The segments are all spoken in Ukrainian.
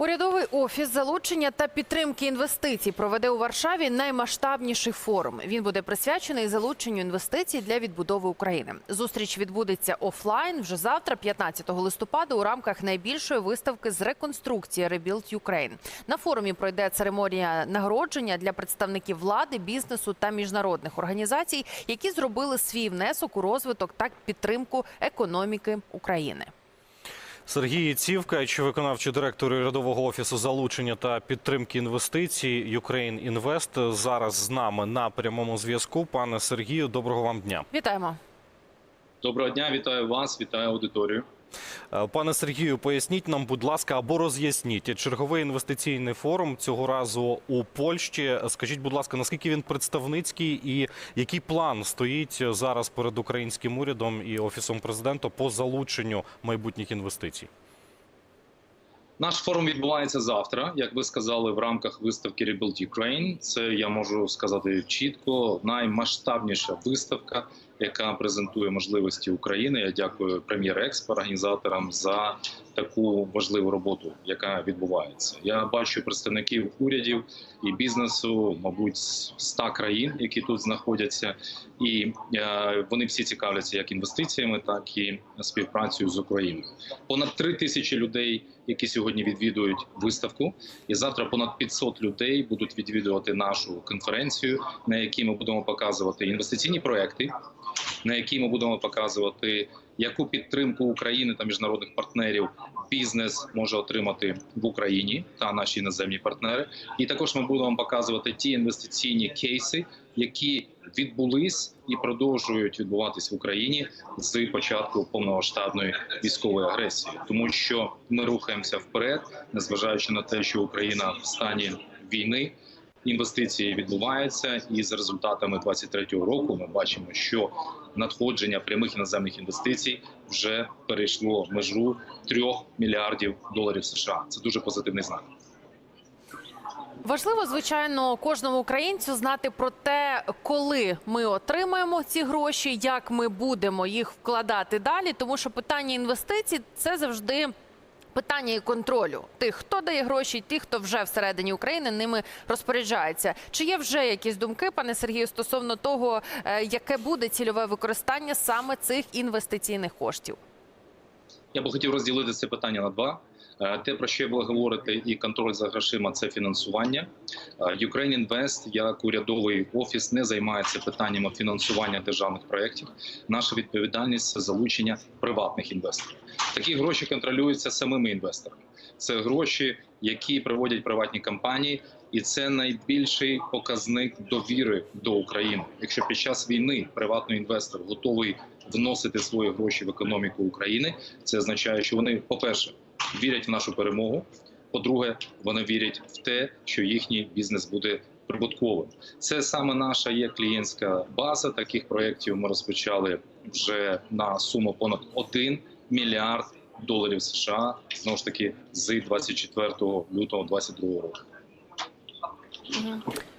Урядовий офіс залучення та підтримки інвестицій проведе у Варшаві наймасштабніший форум. Він буде присвячений залученню інвестицій для відбудови України. Зустріч відбудеться офлайн вже завтра, 15 листопада, у рамках найбільшої виставки з реконструкції Rebuild Ukraine. На форумі пройде церемонія нагородження для представників влади, бізнесу та міжнародних організацій, які зробили свій внесок у розвиток та підтримку економіки України. Сергій Цівкач, виконавчий директор урядового офісу залучення та підтримки інвестицій Ukraine Invest, зараз з нами на прямому зв'язку. Пане Сергію, доброго вам дня. Вітаємо. Доброго дня, вітаю вас, вітаю аудиторію. Е, Пане Сергію, поясніть нам, будь ласка, або роз'ясніть черговий інвестиційний форум цього разу у Польщі. Скажіть, будь ласка, наскільки він представницький і який план стоїть зараз перед українським урядом і офісом президента по залученню майбутніх інвестицій? Наш форум відбувається завтра, як ви сказали, в рамках виставки Rebuild Ukraine. Це я можу сказати чітко. Наймасштабніша виставка, яка презентує можливості України. Я дякую прем'єр експо організаторам за таку важливу роботу, яка відбувається. Я бачу представників урядів і бізнесу, мабуть, з 100 країн, які тут знаходяться, і е, вони всі цікавляться як інвестиціями, так і співпрацею з Україною. Понад 3 тисячі людей, які сьогодні відвідують виставку, і завтра понад 500 людей будуть відвідувати нашу конференцію, на якій ми будемо показувати інвестиційні проекти, на якій ми будемо показувати, яку підтримку України та міжнародних партнерів бізнес може отримати в Україні та наші іноземні партнери. І також ми будемо показувати ті інвестиційні кейси, які відбулись і продовжують відбуватись в Україні з початку повномасштабної військової агресії, тому що ми рухаємося вперед, незважаючи на те, що Україна в стані війни. Інвестиції відбуваються, і за результатами 2023 року ми бачимо, що надходження прямих іноземних інвестицій вже перейшло межу 3 мільярдів доларів США. Це дуже позитивний знак. Важливо, звичайно, кожному українцю знати про те, коли ми отримаємо ці гроші, як ми будемо їх вкладати далі, тому що питання інвестицій це завжди. Питання і контролю тих, хто дає гроші, тих, хто вже всередині України ними розпоряджається. Чи є вже якісь думки, пане Сергію, стосовно того, е, яке буде цільове використання саме цих інвестиційних коштів? Я би хотів розділити це питання на два. Е, Те, про що ви говорите, і контроль за грошима це фінансування. Е, Ukraine Invest, як урядовий офіс, не займається питаннями фінансування державних проєктів. Наша відповідальність це залучення приватних інвесторів. Такі гроші контролюються самими інвесторами. Це гроші, які приводять приватні компанії, і це найбільший показник довіри до України. Якщо під час війни приватний інвестор готовий вносити свої гроші в економіку України, це означає, що вони, по-перше, вірять в нашу перемогу. По-друге, вони вірять в те, що їхній бізнес буде прибутковим. Це саме наша є клієнтська база. Таких проєктів ми розпочали вже на суму понад 1 мільярд доларів США. Знову ж таки, з 24 лютого 2022 року.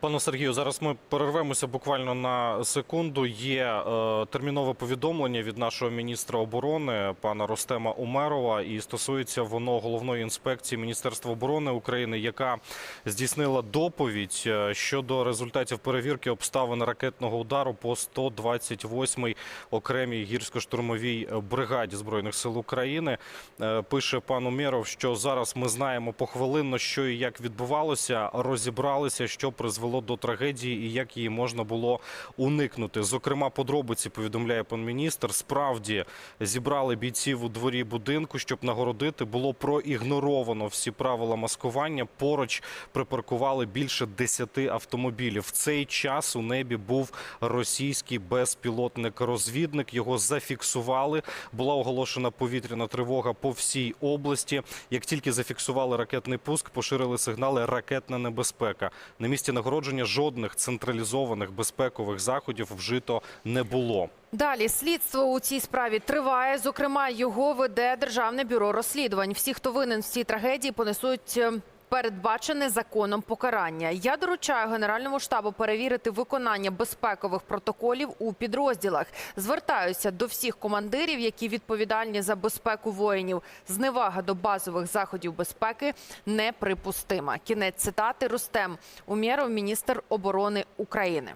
Пане Сергію, зараз ми перервемося буквально на секунду. Є е, термінове повідомлення від нашого міністра оборони пана Ростема Умерова, і стосується воно головної інспекції Міністерства оборони України, яка здійснила доповідь е, щодо результатів перевірки обставин ракетного удару по 128-й окремій гірсько-штурмовій бригаді збройних сил України. Е, пише пан Умєров, що зараз ми знаємо похвилинно, що і як відбувалося, розібралися, що призвело до трагедії і як її можна було уникнути. Зокрема, подробиці повідомляє пан міністр. Справді зібрали бійців у дворі будинку, щоб нагородити. Було проігноровано всі правила маскування. Поруч припаркували більше 10 автомобілів. В цей час у небі був російський безпілотник-розвідник. Його зафіксували. Була оголошена повітряна тривога по всій області. Як тільки зафіксували ракетний пуск, поширили сигнали ракетна небезпека. На місці нагородження жодних централізованих безпекових заходів вжито не було. Далі слідство у цій справі триває. Зокрема, його веде Державне бюро розслідувань. Всі, хто винен в цій трагедії, понесуть е, передбачене законом покарання. Я доручаю Генеральному штабу перевірити виконання безпекових протоколів у підрозділах. Звертаюся до всіх командирів, які відповідальні за безпеку воїнів. Зневага до базових заходів безпеки неприпустима. Кінець цитати Рустем Умєров, міністр оборони України.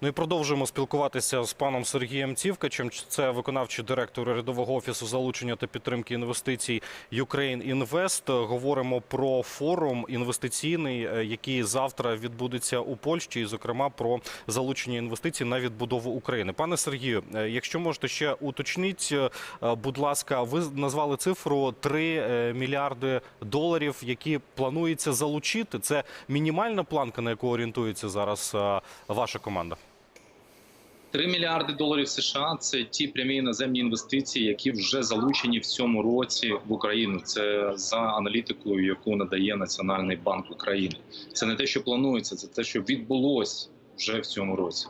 Ну і продовжуємо спілкуватися з паном Сергієм Цівкачем. Це виконавчий директор рядового офісу залучення та підтримки інвестицій Ukraine Invest. Говоримо про форум інвестиційний, е, який завтра відбудеться у Польщі, і зокрема про залучення інвестицій на відбудову України. Пане Сергію, е, якщо можете ще уточніть, е, будь ласка, ви назвали цифру 3 мільярди доларів, які планується залучити. Це мінімальна планка, на яку орієнтується зараз ваша команда. 3 мільярди доларів США це ті прямі іноземні інвестиції, які вже залучені в цьому році в Україну. Це за аналітикою, яку надає Національний банк України. Це не те, що планується, це те, що відбулось вже в цьому році.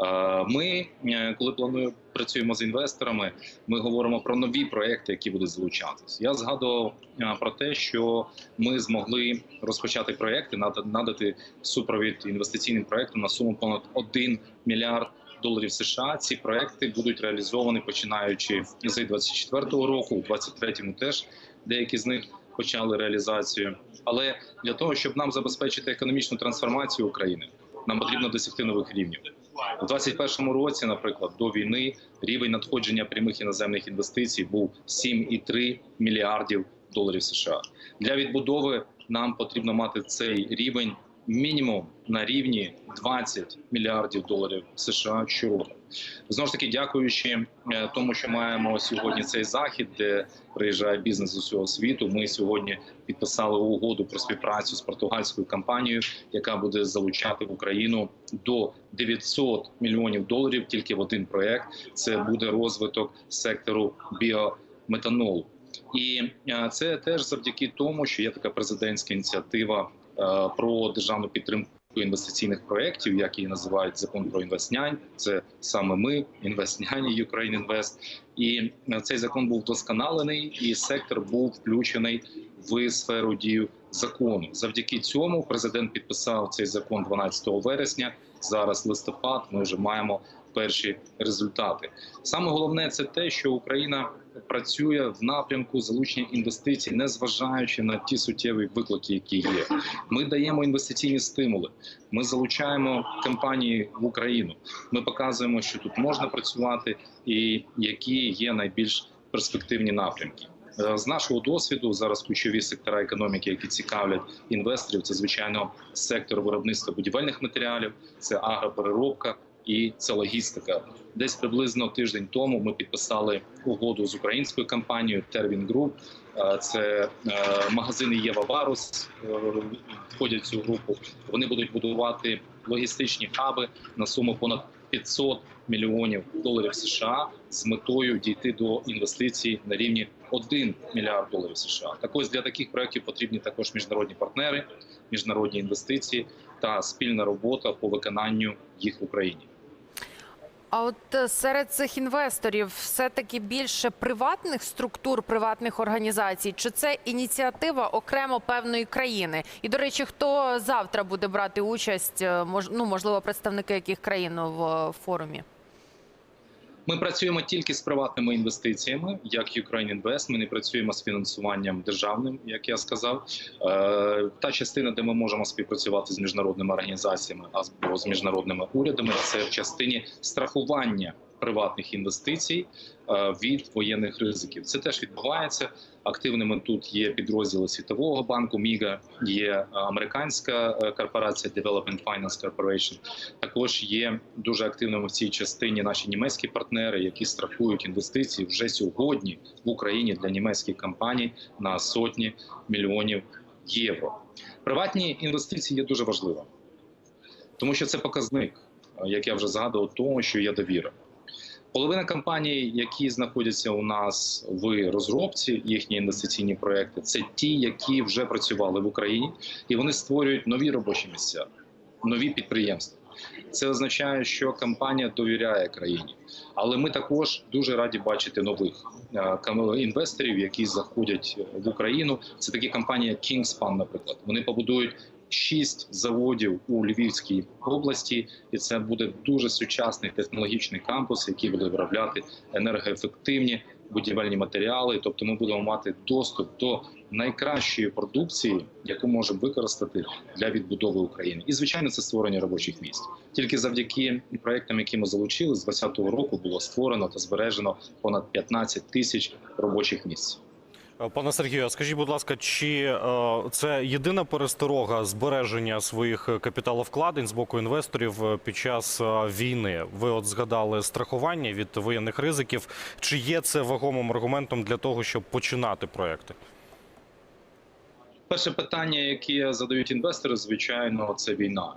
Е, Ми, е, коли плануємо працюємо з інвесторами, ми говоримо про нові проекти, які будуть залучатись. Я згадував е, про те, що ми змогли розпочати проекти, нада- надати супровід інвестиційним проектам на суму понад 1 мільярд доларів США. Ці проекти будуть реалізовані починаючи з 24-го року, у 23-му теж деякі з них почали реалізацію. Але для того, щоб нам забезпечити економічну трансформацію України, нам потрібно досягти нових рівнів. У 2021 році, наприклад, до війни рівень надходження прямих іноземних інвестицій був 7,3 мільярдів доларів США. Для відбудови нам потрібно мати цей рівень мінімум на рівні 20 мільярдів доларів США щороку. Знову ж таки, дякуючи е, тому, що маємо сьогодні цей захід, де приїжджає бізнес з усього світу. Ми сьогодні підписали угоду про співпрацю з португальською компанією, яка буде залучати в Україну до 900 мільйонів доларів тільки в один проект. Це буде розвиток сектору біометанолу. І е, це теж завдяки тому, що є така президентська ініціатива про державну підтримку інвестиційних проєктів, як її називають закон про інвестнянь. Це саме ми, інвестняні Ukraine Invest. І е, цей закон був вдосконалений, і сектор був включений в сферу дію закону. Завдяки цьому президент підписав цей закон 12 вересня. Зараз листопад. Ми вже маємо перші результати. Саме головне це те, що Україна працює в напрямку залучення інвестицій, не зважаючи на ті суттєві виклики, які є. Ми даємо інвестиційні стимули. Ми залучаємо компанії в Україну. Ми показуємо, що тут можна працювати, і які є найбільш перспективні напрямки. Е, З нашого досвіду зараз ключові сектора економіки, які цікавлять інвесторів, це звичайно сектор виробництва будівельних матеріалів, це агропереробка і це логістика. Десь приблизно тиждень тому ми підписали угоду з українською компанією Group. Е, Це е, магазини Єва Варус е, входять в цю групу. Вони будуть будувати логістичні хаби на суму понад 500 мільйонів доларів США з метою дійти до інвестицій на рівні 1 мільярд доларів США. Так ось для таких проєктів потрібні також міжнародні партнери, міжнародні інвестиції та спільна робота по виконанню їх в Україні. А от е, серед цих інвесторів все-таки більше приватних структур, приватних організацій, чи це ініціатива окремо певної країни? І до речі, хто завтра буде брати участь? е, ну можливо, представники яких країн в е, форумі? Ми працюємо тільки з приватними інвестиціями, як Ukraine Invest. Ми не працюємо з фінансуванням державним, як я сказав. Е, Та частина, де ми можемо співпрацювати з міжнародними організаціями або з міжнародними урядами, це в частині страхування приватних інвестицій е, від воєнних ризиків. Це теж відбувається. Активними тут є підрозділи Світового банку, Міга, є е, американська е, корпорація Development Finance Corporation. Також є дуже активними в цій частині наші німецькі партнери, які страхують інвестиції вже сьогодні в Україні для німецьких компаній на сотні мільйонів євро. Приватні інвестиції є дуже важливими, тому що це показник, як я вже згадував, того, що є довіра. Половина компаній, які знаходяться у нас в розробці, їхні інвестиційні проекти, це ті, які вже працювали в Україні, і вони створюють нові робочі місця, нові підприємства. Це означає, що компанія довіряє країні. Але ми також дуже раді бачити нових е, інвесторів, які заходять в Україну. Це такі компанії, як Kingspan, наприклад. Вони побудують шість заводів у Львівській області, і це буде дуже сучасний технологічний кампус, який буде виробляти енергоефективні будівельні матеріали. Тобто, ми будемо мати доступ до найкращої продукції, яку можемо використати для відбудови України. І звичайно, це створення робочих місць. Тільки завдяки проектам, які ми залучили, з 2020 року було створено та збережено понад 15 тисяч робочих місць. Е, Пане Сергію, скажіть, будь ласка, чи е, це єдина пересторога збереження своїх е, капіталовкладень з боку інвесторів під час війни? Ви от згадали страхування від воєнних ризиків. Чи є це вагомим аргументом для того, щоб починати проекти? Перше питання, яке задають інвестори, звичайно, це війна.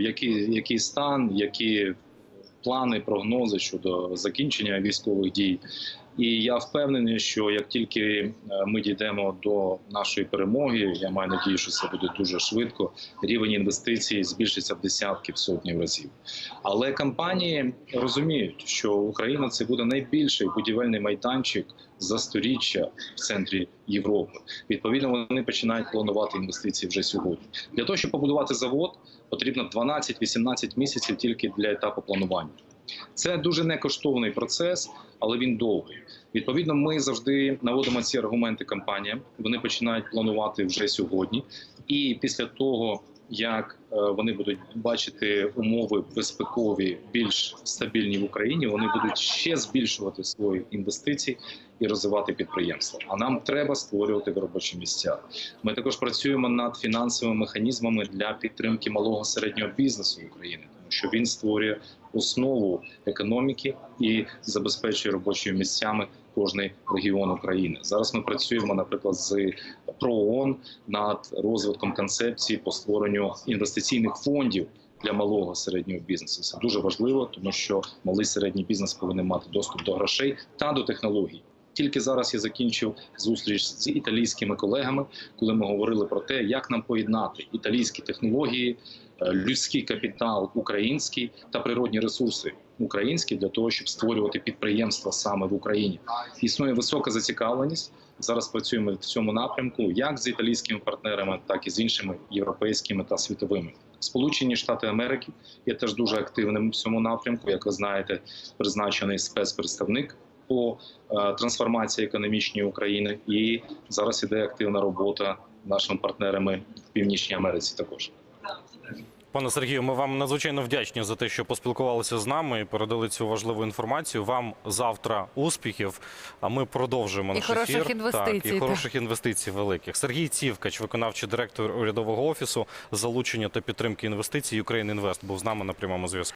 Який, який стан, які плани, прогнози щодо закінчення військових дій. І я впевнений, що як тільки е, ми дійдемо до нашої перемоги, я маю надію, що це буде дуже швидко. Рівень інвестицій збільшиться в десятки, в сотні разів. Але компанії розуміють, що Україна це буде найбільший будівельний майданчик за сторіччя в центрі Європи. Відповідно, вони починають планувати інвестиції вже сьогодні. Для того, щоб побудувати завод, потрібно 12-18 місяців тільки для етапу планування. Це дуже некоштовний процес, але він довгий. Відповідно, ми завжди наводимо ці аргументи компаніям. Вони починають планувати вже сьогодні, і після того. Як е, вони будуть бачити умови безпекові більш стабільні в Україні, вони будуть ще збільшувати свої інвестиції і розвивати підприємства. А нам треба створювати робочі місця. Ми також працюємо над фінансовими механізмами для підтримки малого середнього бізнесу України, що він створює основу економіки і забезпечує робочими місцями кожний регіон України. Зараз ми працюємо, наприклад, з ПРООН над розвитком концепції по створенню інвестиційних фондів. Для малого середнього бізнесу це дуже важливо, тому що малий середній бізнес повинен мати доступ до грошей та до технологій. Тільки зараз я закінчив зустріч з італійськими колегами, коли ми говорили про те, як нам поєднати італійські технології, е, людський капітал український та природні ресурси українські для того, щоб створювати підприємства саме в Україні. Існує висока зацікавленість. Зараз працюємо в цьому напрямку, як з італійськими партнерами, так і з іншими європейськими та світовими. Сполучені Штати Америки є теж дуже активним в цьому напрямку. Як ви знаєте, призначений спецпредставник по е, трансформації економічній України, і зараз іде активна робота нашими партнерами в Північній Америці. Також Пане Сергію, ми вам надзвичайно вдячні за те, що поспілкувалися з нами і передали цю важливу інформацію. Вам завтра успіхів. А ми продовжуємо І наш хороших ефір. інвестицій, Так, і хороших інвестицій великих. Сергій Цівкач, виконавчий директор урядового офісу залучення та підтримки інвестицій Україн Інвест, був з нами на прямому зв'язку.